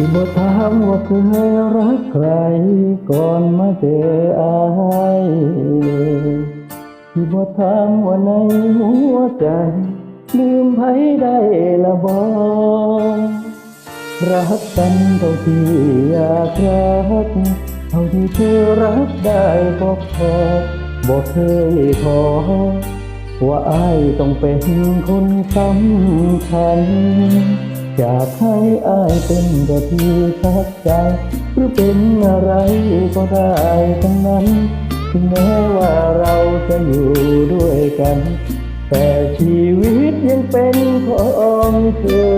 ที่บ่ถามว่าเคยรักใครก่อนมาเจออายที่บ่ถามว่าในหัวใจ ลืมไผได้ละบ่รักกันเท่าที่อยากรักเท่าที่เธอรักได้ก็พอบ่เคยขอว่าอายต้องเป็นคนสำคัญ อยากให้อายเป็นกะทีทักใจ หรือเป็นอะไรก็ได้ทั้งนั้น ถึงแม้ว่าเราจะอยู่ด้วยกัน แต่ชีวิตยังเป็นของเธอ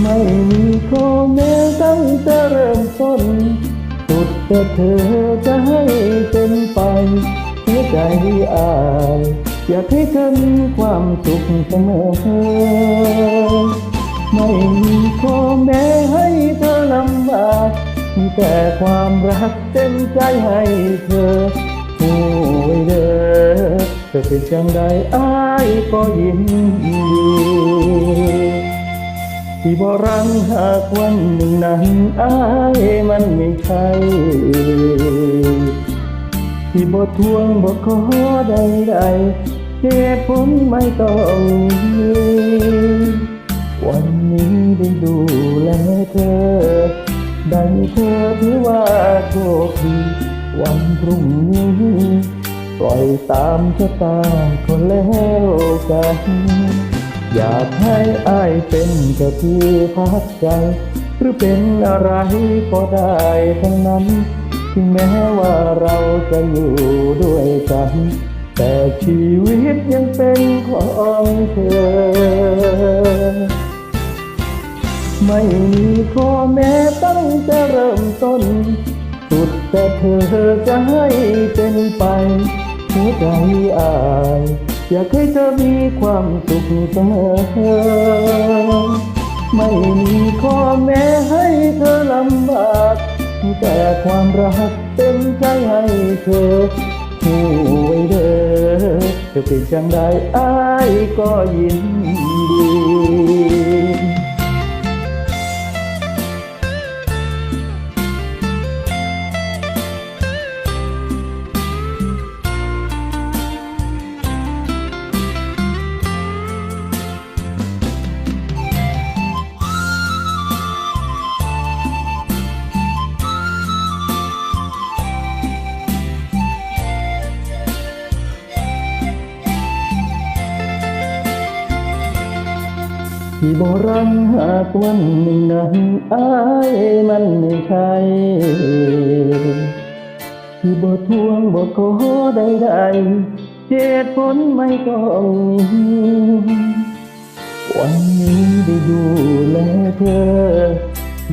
ไม่มีข้อแม้ตั้งแต่เริ่มต้น สุดแต่เธอจะให้เป็นไปเสียใจอาย อยากให้เธอมีความสุขเสมอ ไม่มีข้อแม้ให้เธอลำบากมีแต่ความรักเต็มใจให้เธอโอ้ยเด้อเธอเป็นจังใดอายก็ยินดีที่บ่รังหากวันหนึ่งนั้นอายมันไม่ใช่ที่บ่ทวงบ่ขอใดใดๆ เหตุผลไม่ต้องมีวันนี้ได้ดูแลเธอ ได้เธอถือว่าโชคดี วันพรุ่งนี้ปล่อยตามชะตาคนแล้วกัน อยากให้อายเป็นเจ้าที่พักใจ หรือเป็นอะไรก็ได้ทั้งนั้น ถึงแม้ว่าเราจะอยู่ด้วยกัน แต่ชีวิตยังเป็นของเธอ ไม่มีข้อแม้ตั้งแต่เริ่มต้น สุดแต่เธอจะให้เป็นไปหัวใจอาย อยากให้เธอมีความสุขเสมอ ไม่มีข้อแม้ให้เธอลำบาก แต่ความรักเต็มใจให้เธอ หูไว้เด้อจะเป็นจังใดอ้ายก็ยิน ที่บ่รังหากวันหนึ่งนั้นอายมันไม่ใช่ที่บ่ทวงบ่ขอใดๆเหตุผลไม่ต้องมีวันนี้ได้ดูแลเธอ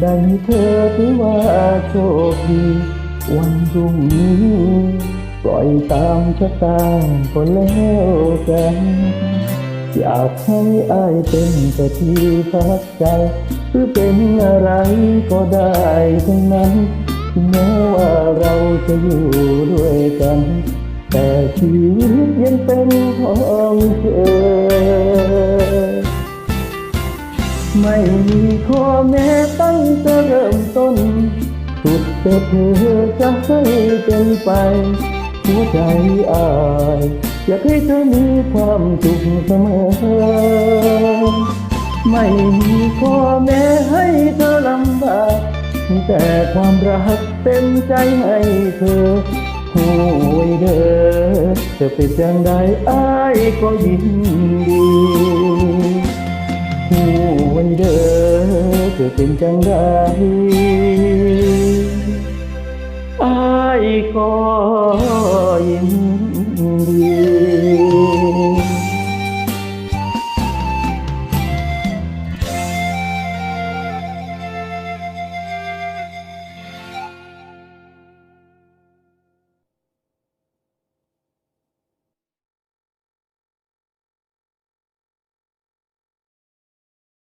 ได้เธอถือว่าโชคดี วันพรุ่งนี้ ปล่อยตามชะตาก็แล้วกัน อยากให้อายเป็นแต่ที่พักใจ หรือเป็นอะไรก็ได้ทั้งนั้นแม้ว่าเราจะอยู่ด้วยกัน แต่ชีวิตยังเป็นของเธอ ไม่มีข้อแม้ตั้งแต่เริ่มต้น สุดแต่เธอจะให้เป็นไป หัวใจอาย อยากให้เธอมีความสุขเสมอ ไม่มีข้อแม้ให้เธอลำบากแต่ความรักเต็มใจให้เธอโอ้ยเด้อจะเป็นจังใดอายก็ยินดีหูไว้เด้อจะเป็นจังไดอยก็ยินดี